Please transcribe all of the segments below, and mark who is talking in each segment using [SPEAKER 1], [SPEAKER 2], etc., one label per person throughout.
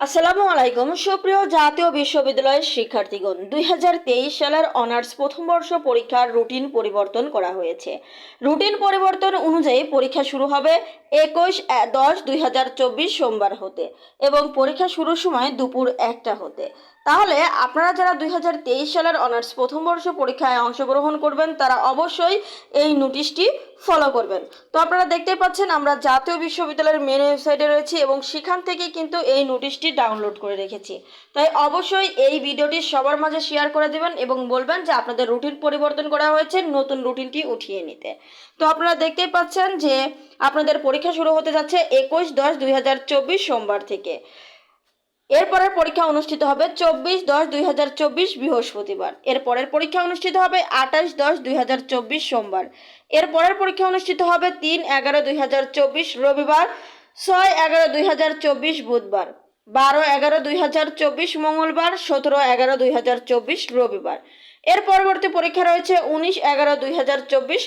[SPEAKER 1] আসসালামু আলাইকুম। সুপ্রিয় জাতীয় বিশ্ববিদ্যালয়ের শিক্ষার্থীগণ, দুই হাজার তেইশ সালের অনার্স প্রথম বর্ষ পরীক্ষার রুটিন পরিবর্তন করা হয়েছে। রুটিন পরিবর্তন অনুযায়ী পরীক্ষা শুরু হবে একুশ দশ, দুই সোমবার হতে এবং পরীক্ষা শুরুর সময় দুপুর একটা হতে। তাহলে আপনারা যারা দুই হাজার তেইশ সালের অনার্স প্রথম বর্ষ পরীক্ষায় অংশগ্রহণ করবেন, তারা অবশ্যই এই নোটিশটি ফলো করবেন। তো আপনারা দেখতেই পাচ্ছেন, আমরা জাতীয় বিশ্ববিদ্যালয়ের মেন ওয়েবসাইটে রয়েছি এবং সেখান থেকে কিন্তু এই নোটিশটি ডাউনলোড করে রেখেছি। তাই অবশ্যই এই ভিডিওটি সবার মাঝে শেয়ার করে দেবেন এবং বলবেন যে আপনাদের রুটিন পরিবর্তন করা হয়েছে, নতুন রুটিনটি উঠিয়ে নিতে। তো আপনারা দেখতেই পাচ্ছেন যে আপনাদের পরীক্ষা শুরু হতে যাচ্ছে একুশ দশ দুই সোমবার থেকে। এরপরের পরীক্ষা অনুষ্ঠিত হবে চব্বিশ দশ দুই হাজার চব্বিশ বৃহস্পতিবার। এরপরের পরীক্ষা অনুষ্ঠিত হবে আঠাশ দশ দুই হাজার চব্বিশ সোমবার। এরপরের পরীক্ষা অনুষ্ঠিত হবে তিন এগারো দুই হাজার চব্বিশ রবিবার, ছয় এগারো দুই হাজার চব্বিশ বুধবার, বারো এগারো দুই হাজার চব্বিশ মঙ্গলবার, সতেরো এগারো দুই হাজার চব্বিশ রবিবার। এর পরবর্তী পরীক্ষা রয়েছে উনিশ এগারো দুই হাজার চব্বিশ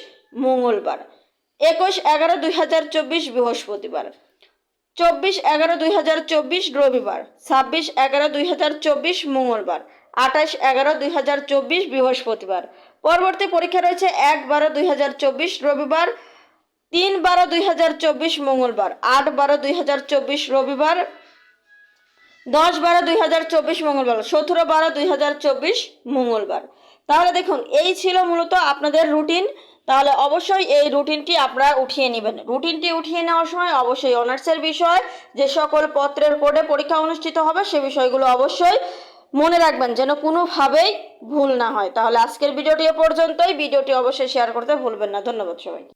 [SPEAKER 1] মঙ্গলবার। একুশ এগারো দুই হাজার চব্বিশ বৃহস্পতিবার, চব্বিশ এগারো দুই হাজার চব্বিশ রবিবার, ছাব্বিশ এগারো দুই হাজার চব্বিশ মঙ্গলবার, আঠাশ এগারো দুই হাজার চব্বিশ বৃহস্পতিবার। পরবর্তী পরীক্ষা রয়েছে এক বারো দুই হাজার চব্বিশ রবিবার, তিন বারো দুই হাজার চব্বিশ মঙ্গলবার, আট বারো দুই হাজার চব্বিশ রবিবার, দশ বারো দুই হাজার চব্বিশ মঙ্গলবার, সতেরো বারো দুই হাজার চব্বিশ মঙ্গলবার। তাহলে দেখুন, এই ছিল মূলত আপনাদের রুটিন। তাহলে অবশ্যই এই রুটিনটি আপনারা উঠিয়ে নেবেন। রুটিনটি উঠিয়ে নেওয়ার সময় অবশ্যই অনার্সের বিষয়, যে সকল পত্রের কোডে পরীক্ষা অনুষ্ঠিত হবে সে বিষয়গুলো অবশ্যই মনে রাখবেন যেন কোনোভাবেই ভুল না হয়। তাহলে আজকের ভিডিওটি এ পর্যন্তই। ভিডিওটি অবশ্যই শেয়ার করতে ভুলবেন না। ধন্যবাদ সবাই